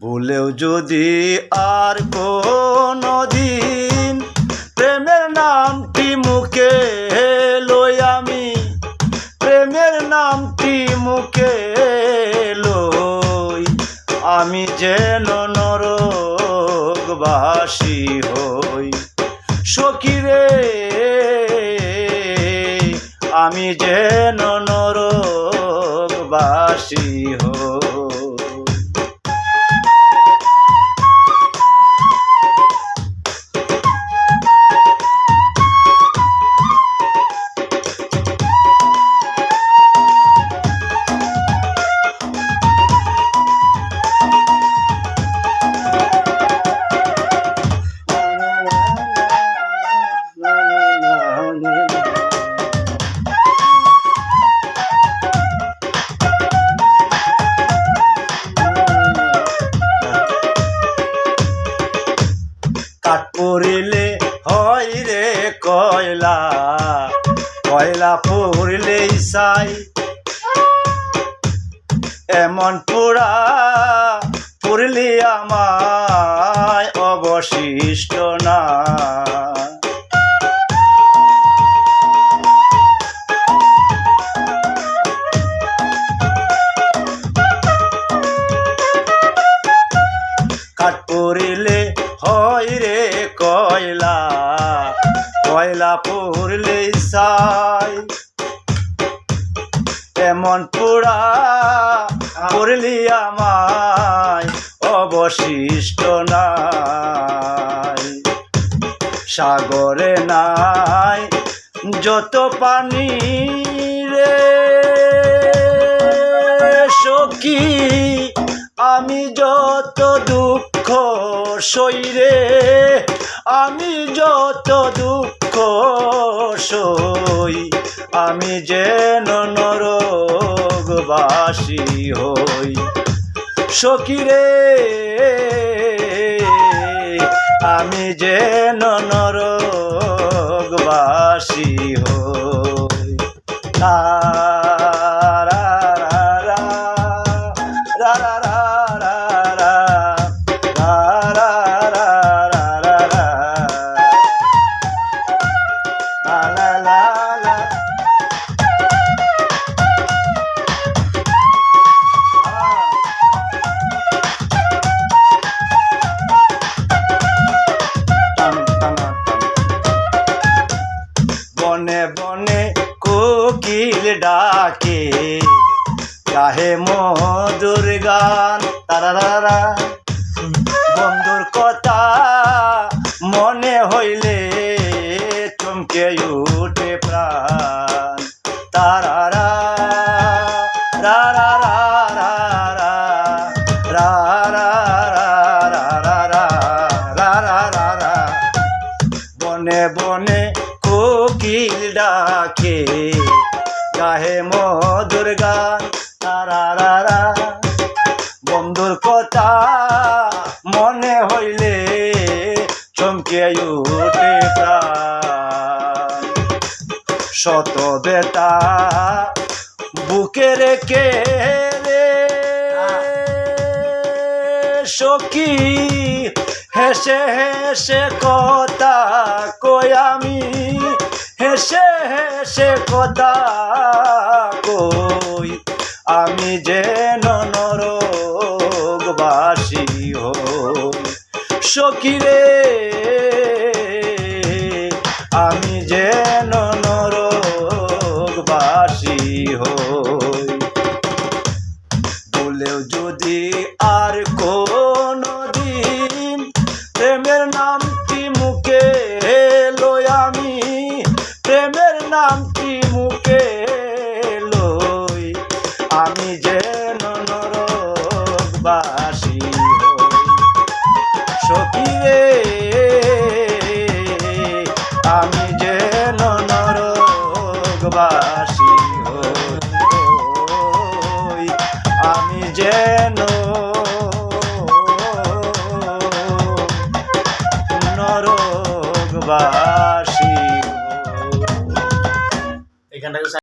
ভুলেও যদি আর কোনো দিন প্রেমের নামটি মুখে লই আমি, প্রেমের নামটি মুখে লই আমি যেন নরকবাসী হই। সকিরে আমি যেন নরকবাসী হই। হয় রে কয়লা কয়লা পড়লেই চাই। এমন পোড়া পড়লি আমায় অবশিষ্ট না। কাঠ পড়িলে হয় রে কয়লা কয়লা পড়লে চাই এমন পোড়া পড়লি আমায়, অবশিষ্ট নাই। সাগরে নাই যত পানি রে, সখী, আমি যত দুঃখ সইরে আমি যত দুঃখ সই, আমি যেন নরকবাসী হই। সকিরে আমি যেন নরকবাসী হই। রা ডাকে। গাহে মধুর গান তারা বন্ধুর কথা মনে হইলে চমকে উঠে প্রাণ। তারা বনে বনে কোকিল ডাকে। গাহে মধুর গান তারা রা রা বন্ধুর কথা মনে হইলে চমকে উঠে শত বেতা বুকে রেখে রে। সখী, হেসে হেসে কথা কই আমি? হেসে হেসে কথা কই? আমি যে নরকবাসী হই। সখী Amém.